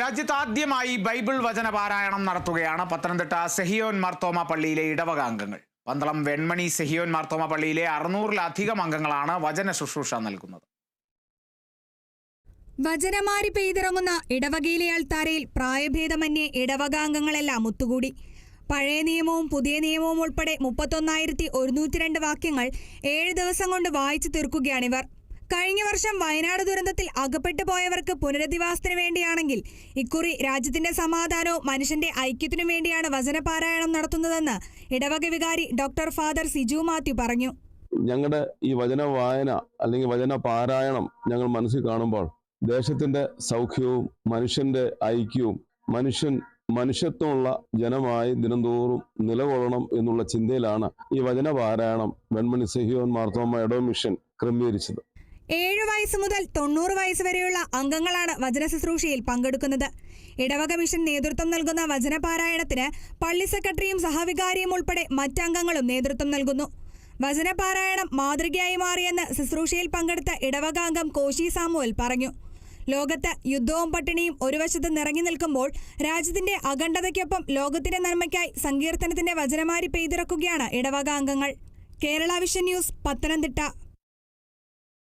രാജ്യത്ത് ആദ്യമായി ബൈബിൾ വചന പാരായണം നടത്തുകയാണ് പത്തനംതിട്ട സെഹിയോൻ മാർത്തോമ പള്ളിയിലെ ഇടവക അംഗങ്ങൾ പന്തളം വെൺമണി സെഹിയോൻ മാർത്തോമ പള്ളിയിലെ അറുന്നൂറിലധികം അംഗങ്ങളാണ് വചന ശുശ്രൂഷ നൽകുന്നത്. വചനമാരി പെയ്തിറങ്ങുന്ന ഇടവകയിലെ ആൾത്താരയിൽ പ്രായഭേദമന്യേ ഇടവകാംഗങ്ങളെല്ലാം ഒത്തുകൂടി. പഴയ നിയമവും പുതിയ നിയമവും ഉൾപ്പെടെ മുപ്പത്തൊന്നായിരത്തി ഒരുന്നൂറ്റി രണ്ട് വാക്യങ്ങൾ ഏഴ് ദിവസം കൊണ്ട് വായിച്ചു തീർക്കുകയാണിവർ കഴിഞ്ഞ വർഷം വയനാട് ദുരന്തത്തിൽ അകപ്പെട്ടു പോയവർക്ക് പുനരധിവാസത്തിന് വേണ്ടിയാണെങ്കിൽ ഇക്കുറി രാജ്യത്തിന്റെ സമാധാനവും മനുഷ്യന്റെ ഐക്യത്തിനു വേണ്ടിയാണ് വചനപാരായണം നടത്തുന്നതെന്ന് ഇടവക വികാരി ഡോക്ടർ ഫാദർ സിജു മാത്യു പറഞ്ഞു. ഞങ്ങളുടെ ഈ വചന വായന അല്ലെങ്കിൽ വചന പാരായണം ഞങ്ങൾ മനസ്സിൽ കാണുമ്പോൾ ദേശത്തിന്റെ സൗഖ്യവും മനുഷ്യന്റെ ഐക്യവും മനുഷ്യൻ മനുഷ്യത്വമുള്ള ജനമായി ദിനംതോറും നിലകൊള്ളണം എന്നുള്ള ചിന്തയിലാണ് ഈ വചന പാരായണം വെൺമണി സെഹിയോൻ മാർത്തോമ എഡോ മിഷൻ ക്രമീകരിച്ചത്. ഏഴു വയസ്സ് മുതൽ തൊണ്ണൂറ് വയസ്സ് വരെയുള്ള അംഗങ്ങളാണ് വചന ശുശ്രൂഷയിൽ പങ്കെടുക്കുന്നത്. ഇടവക മിഷൻ നേതൃത്വം നൽകുന്ന വചനപാരായണത്തിന് പള്ളി സെക്രട്ടറിയും സഹവികാരിയും ഉൾപ്പെടെ മറ്റംഗങ്ങളും നേതൃത്വം നൽകുന്നു. വചനപാരായണം മാതൃകയായി മാറിയെന്ന് ശുശ്രൂഷയിൽ പങ്കെടുത്ത ഇടവക അംഗം കോശി സാമുവൽ പറഞ്ഞു. ലോകത്ത് യുദ്ധവും പട്ടിണിയും ഒരു വശത്ത് നിറങ്ങി നിൽക്കുമ്പോൾ രാജ്യത്തിന്റെ അഖണ്ഡതയ്ക്കൊപ്പം ലോകത്തിന്റെ നന്മയ്ക്കായി സങ്കീർത്തനത്തിന്റെ വചനമാരി പെയ്തിറക്കുകയാണ് ഇടവക അംഗങ്ങൾ. Kerala vision news Pathanamthitta.